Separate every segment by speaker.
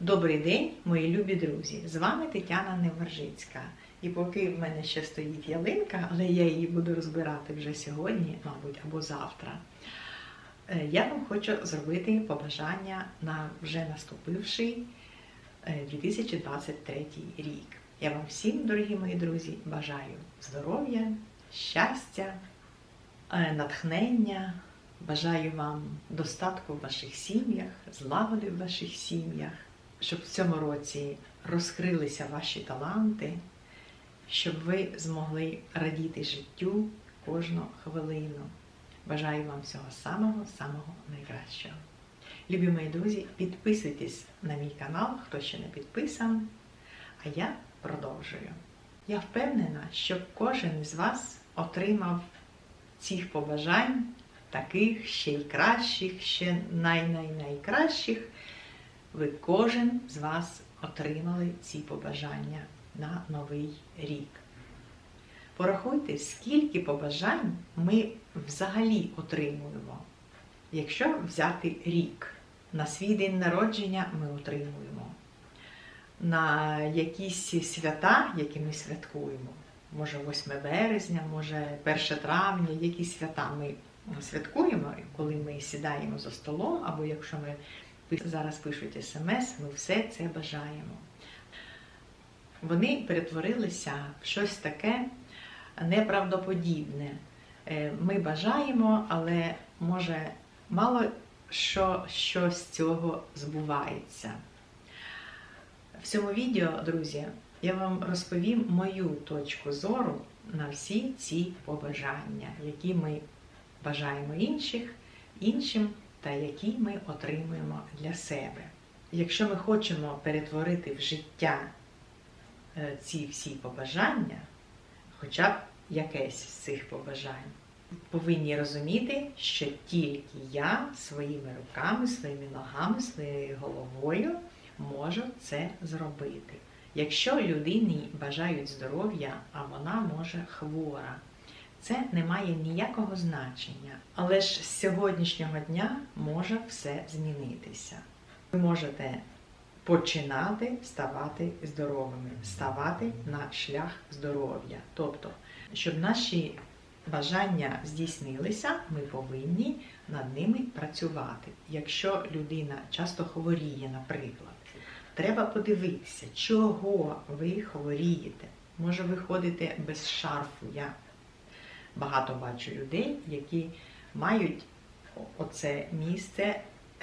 Speaker 1: Добрий день, мої любі друзі! З вами Тетяна Невержицька. І поки в мене ще стоїть ялинка, але я її буду розбирати вже сьогодні, мабуть, або завтра. е, Я вам хочу зробити побажання на вже наступивший е, 2023 рік. Я вам всім, дорогі мої друзі, бажаю здоров'я, щастя, е, натхнення. Бажаю вам достатку в ваших сім'ях, злагоди в ваших сім'ях, щоб в цьому році розкрилися ваші таланти, щоб ви змогли радіти життю кожну хвилину. Бажаю вам всього самого-самого найкращого. Любі мої друзі, підписуйтесь на мій канал, хто ще не підписаний, а я продовжую. Я впевнена, що кожен з вас отримав цих побажань, таких ще й кращих, ще най-най-найкращих. Ви кожен з вас отримали ці побажання на новий рік. Порахуйте, скільки побажань ми взагалі отримуємо. Якщо взяти рік, на свій день народження ми отримуємо, на якісь свята, які ми святкуємо, може 8 березня, може 1 травня, які свята ми святкуємо, коли ми сідаємо за столом, або якщо ми зараз пишуть смс, ми все це бажаємо. Вони перетворилися в щось таке неправдоподібне. Е, Ми бажаємо, але може мало що, що з цього збувається. В цьому відео, друзі, я вам розповім мою точку зору на всі ці побажання, які ми бажаємо інших, іншим та які ми отримуємо для себе. Якщо ми хочемо перетворити в життя е, ці всі побажання, хоча б якесь з цих побажань, повинні розуміти, що тільки я своїми руками, своїми ногами, своєю головою можу це зробити. Якщо людині бажають здоров'я, а вона може хвора, це не має ніякого значення. Але ж з сьогоднішнього дня може все змінитися. Ви можете починати ставати здоровими, ставати на шлях здоров'я. Тобто, щоб наші бажання здійснилися, ми повинні над ними працювати. Якщо людина часто хворіє, наприклад, треба подивитися, чого ви хворієте. Може, ви ходите без шарфу. Я багато бачу людей, які мають оце місце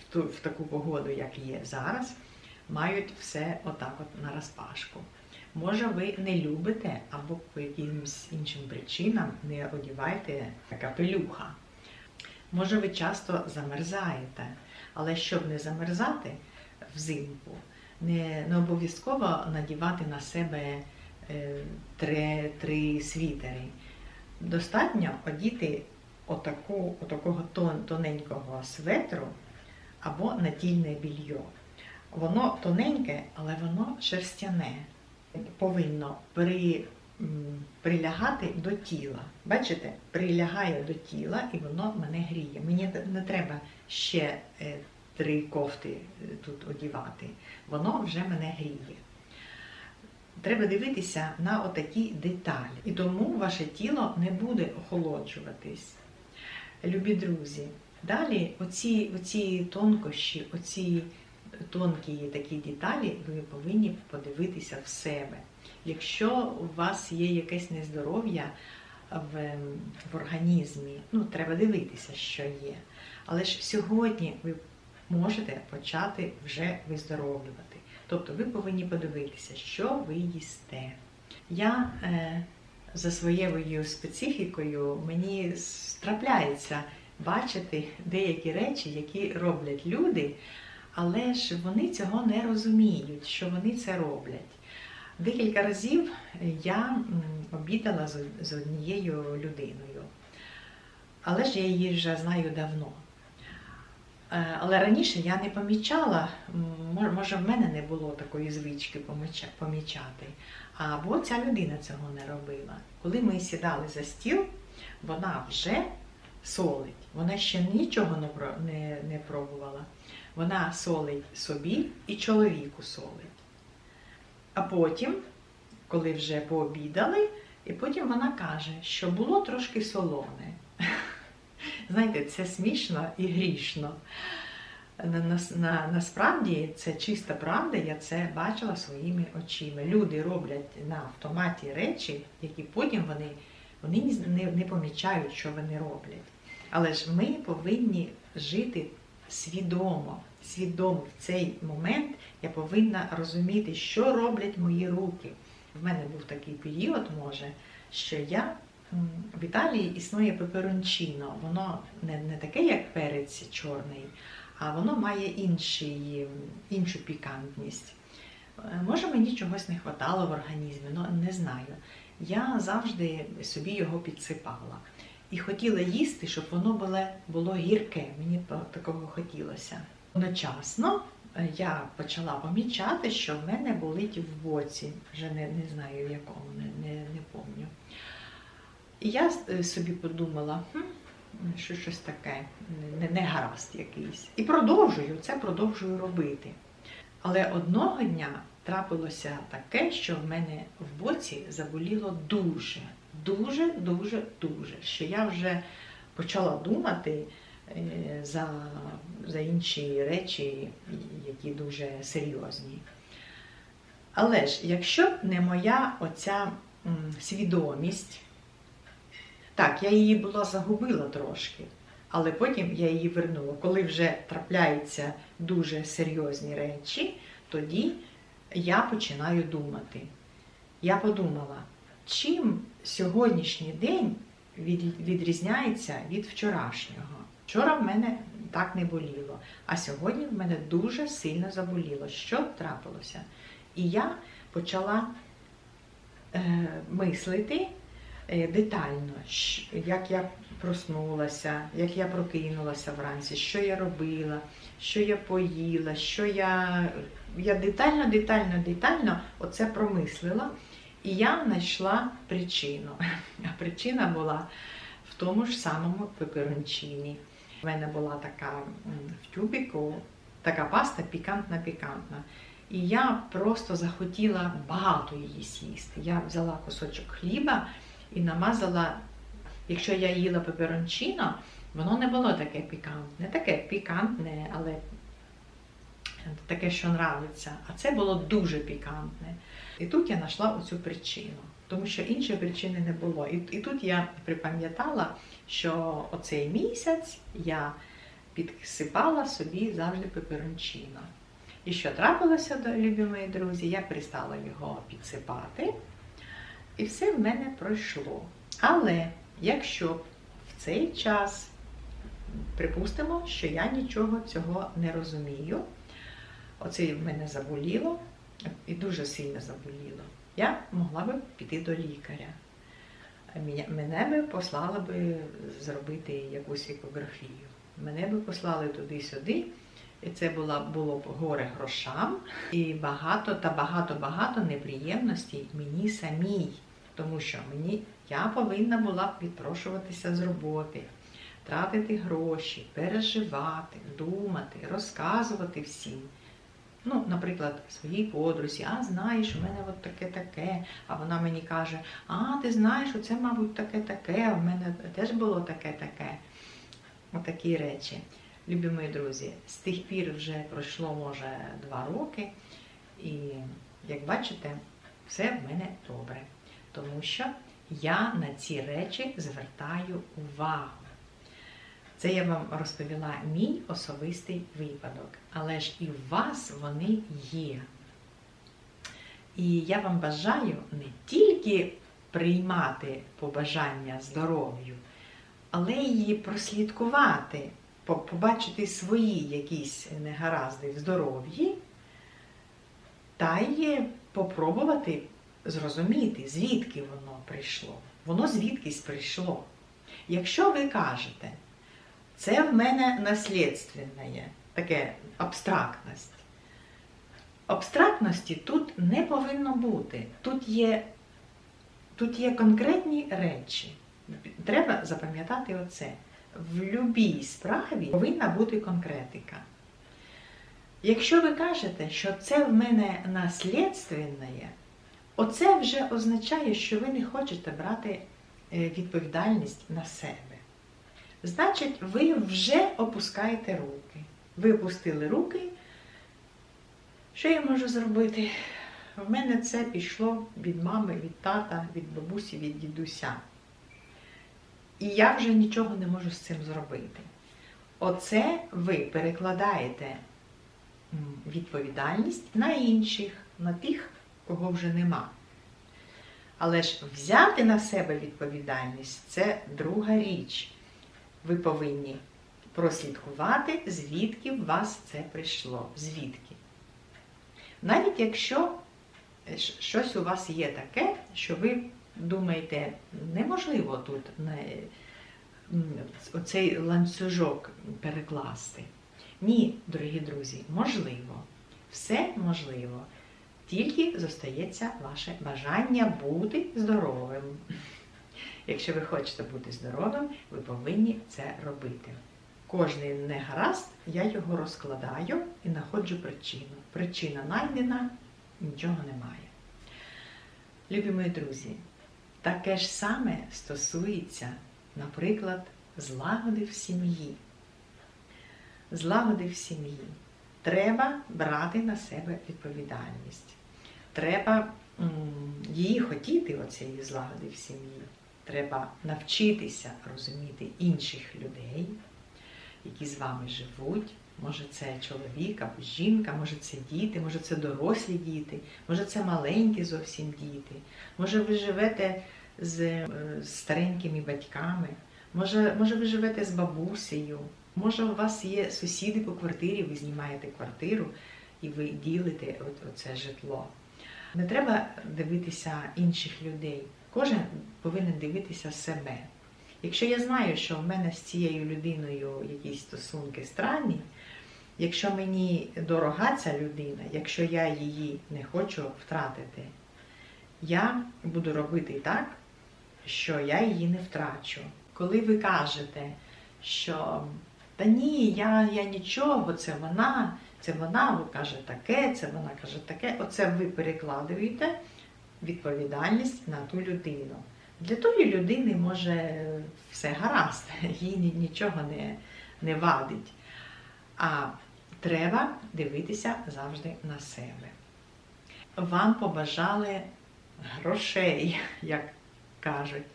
Speaker 1: в, ту, в таку погоду, як є зараз, мають все отак от на розпашку. Може, ви не любите або по якимось іншим причинам не одіваєте капелюха. Може, ви часто замерзаєте, але щоб не замерзати взимку, не, не обов'язково надівати на себе е, три, три світери. Достатньо одіти отаку, отакого тон, тоненького светру або натільне більйо. Воно тоненьке, але воно шерстяне. Повинно при, прилягати до тіла. Бачите, прилягає до тіла і воно мене гріє. Мені не треба ще е, три кофти е, тут одівати. Воно вже мене гріє. Треба дивитися на отакі деталі. І тому ваше тіло не буде охолоджуватись. Любі друзі, далі оці, оці тонкощі, оці тонкі такі деталі, ви повинні подивитися в себе. Якщо у вас є якесь нездоров'я в, в організмі, ну треба дивитися, що є. Але ж сьогодні ви можете почати вже виздоровлювати. Тобто ви повинні подивитися, що ви їсте. Я е, за своєю специфікою мені трапляється бачити деякі речі, які роблять люди, але ж вони цього не розуміють, що вони це роблять. Декілька разів я обідала з однією людиною, але ж я її вже знаю давно. Але раніше я не помічала, може в мене не було такої звички помічати, або ця людина цього не робила. Коли ми сідали за стіл, вона вже солить, вона ще нічого не пробувала. Вона солить собі і чоловіку солить. А потім, коли вже пообідали, і потім вона каже, що було трошки солоне. Знаєте, це смішно і грішно. На, на, на, насправді це чиста правда, я це бачила своїми очима. Люди роблять на автоматі речі, які потім вони, вони не, не помічають, що вони роблять. Але ж ми повинні жити свідомо. Свідомо в цей момент я повинна розуміти, що роблять мої руки. В мене був такий період, може, що я в Італії існує пеперончино. Воно не, не таке, як перець чорний, а воно має інший, іншу пікантність. Е, може, мені чогось не вистачало в організмі, але не знаю. Я завжди собі його підсипала. І хотіла їсти, щоб воно було було гірке. Мені такого хотілося. Одночасно е, я почала помічати, що в мене болить в боці. Вже не не знаю в якому, не не, не пам'ятаю. І я е, собі подумала, хм, що щось таке, не, не гаразд якийсь. І продовжую це продовжую робити. Але одного дня трапилося таке, що в мене в боці заболіло дуже, дуже, дуже, дуже. Що я вже почала думати е, за, за інші речі, які дуже серйозні. Але ж, якщо б не моя оця свідомість, так, я її була загубила трошки, але потім я її вернула. Коли вже трапляються дуже серйозні речі, тоді я починаю думати. Я подумала, чим сьогоднішній день відрізняється від вчорашнього. Вчора в мене так не боліло, а сьогодні в мене дуже сильно заболіло. Що трапилося? І я почала е, мислити. Е, детально, як я проснулася, як я прокинулася вранці, що я робила, що я поїла, що я. Я детально, детально, детально оце промислила. І я знайшла причину. А причина була в тому ж самому пеперончині. У мене була така в тюбіку, така паста пікантна-пікантна. І я просто захотіла багато її з'їсти. Я взяла кусочок хліба і намазала, якщо я їла пеперончино, воно не було таке пікантне, таке пікантне, але таке, що нравиться. А це було дуже пікантне. І тут я знайшла оцю причину, тому що іншої причини не було. І, і тут я припам'ятала, що оцей місяць я підсипала собі завжди пеперончино. І що трапилося, любі мої друзі, я перестала його підсипати. І все в мене пройшло. Але якщо б в цей час, припустимо, що я нічого цього не розумію, оце в мене заболіло, і дуже сильно заболіло, я могла би піти до лікаря. Мене би послали би зробити якусь екографію. Мене би послали туди-сюди. І це було було горе грошам і багато та багато-багато неприємностей мені самій тому що мені я повинна була б відпрошуватися з роботи, тратити гроші, переживати, думати, розказувати всім. Ну, наприклад, своїй подрузі, а знаєш, у мене от таке-таке, а вона мені каже, а ти знаєш, оце, мабуть, таке-таке, а в мене теж було таке-таке. Отакі речі. Любі мої друзі, з тих пір вже пройшло, може, два роки, і, як бачите, все в мене добре тому що я на ці речі звертаю увагу. Це я вам розповіла мій особистий випадок, але ж і в вас вони є. І я вам бажаю не тільки приймати побажання здоров'ю, але й прослідкувати, побачити свої якісь негаразди в здоров'ї, та й попробувати зрозуміти, звідки воно прийшло. Воно звідкись прийшло. Якщо ви кажете, це в мене наслідственне, таке абстрактність. Абстрактності тут не повинно бути. Тут є, тут є конкретні речі. Треба запам'ятати оце. В будь-якій справі повинна бути конкретика. Якщо ви кажете, що це в мене наслідственне, оце вже означає, що ви не хочете брати е, відповідальність на себе. Значить, ви вже опускаєте руки. Ви опустили руки. Що я можу зробити? В мене це пішло від мами, від тата, від бабусі, від дідуся. І я вже нічого не можу з цим зробити. Оце ви перекладаєте відповідальність на інших, на тих, кого вже нема. Але ж взяти на себе відповідальність це друга річ. Ви повинні прослідкувати, звідки в вас це прийшло. Звідки. Навіть якщо е, щось у вас є таке, що ви думаєте, неможливо тут оцей ланцюжок перекласти. Ні, дорогі друзі, можливо. Все можливо. Тільки зостається ваше бажання бути здоровим. Якщо ви хочете бути здоровим, ви повинні це робити. Кожний негаразд, я його розкладаю і знаходжу причину. Причина найдена, нічого немає. Любі мої друзі, таке ж саме стосується, наприклад, злагоди в сім'ї. Злагоди в сім'ї. Треба брати на себе відповідальність. Треба її хотіти, оцієї злагоди в сім'ї. Треба навчитися розуміти інших людей, які з вами живуть. Може це чоловік або жінка, може це діти, може це дорослі діти, може це маленькі зовсім діти. Може ви живете з, е, старенькими батьками, може, може ви живете з бабусею, може у вас є сусіди по квартирі, ви знімаєте квартиру і ви ділите оце житло. Не треба дивитися інших людей. Кожен повинен дивитися себе. Якщо я знаю, що в мене з цією людиною якісь стосунки странні, якщо мені дорога ця людина, якщо я її не хочу втратити, я буду робити так, що я її не втрачу. Коли ви кажете, що та ні, я я нічого, це вона, це вона каже таке, це вона каже таке, оце ви перекладуєте відповідальність на ту людину. Для тої людини може все гаразд, їй нічого не, не вадить. А треба дивитися завжди на себе. Вам побажали грошей, як кажуть.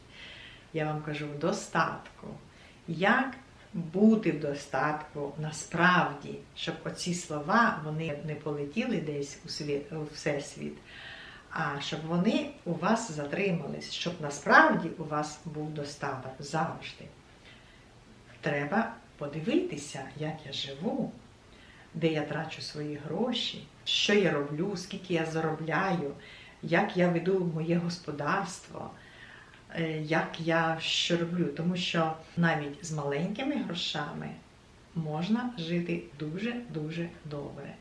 Speaker 1: Я вам кажу, достатку. Як бути в достатку насправді, щоб оці слова вони не полетіли десь у світ, у всесвіт, а щоб вони у вас затримались, щоб насправді у вас був достаток завжди. Треба подивитися, як я живу, де я трачу свої гроші, що я роблю, скільки я заробляю, як я веду моє господарство, як я що роблю. Тому що навіть з маленькими грошами можна жити дуже-дуже добре.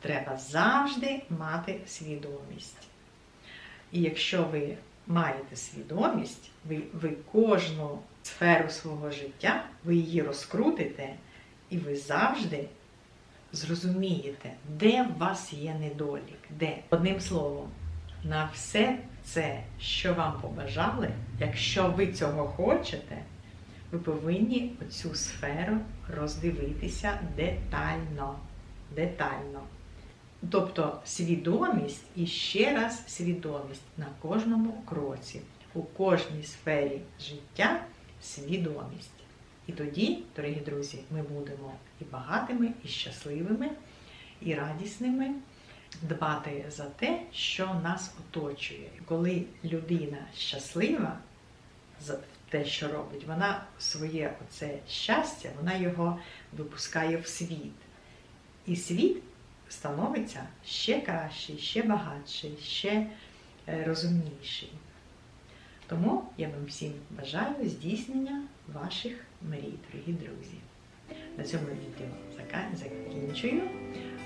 Speaker 1: Треба завжди мати свідомість. І якщо ви маєте свідомість, ви, ви кожну сферу свого життя, ви її розкрутите, і ви завжди зрозумієте, де в вас є недолік, де. Одним словом, на все це, що вам побажали, якщо ви цього хочете, ви повинні оцю сферу роздивитися детально. детально. Тобто свідомість і ще раз свідомість на кожному кроці, у кожній сфері життя свідомість. І тоді, дорогі друзі, ми будемо і багатими, і щасливими, і радісними дбати за те, що нас оточує. Коли людина щаслива за те, що робить, вона своє оце щастя, вона його випускає в світ. І світ становиться ще кращий, ще багатший, ще е, розумніший. Тому я вам всім бажаю здійснення ваших мрій, дорогі друзі. На цьому відео закінчую.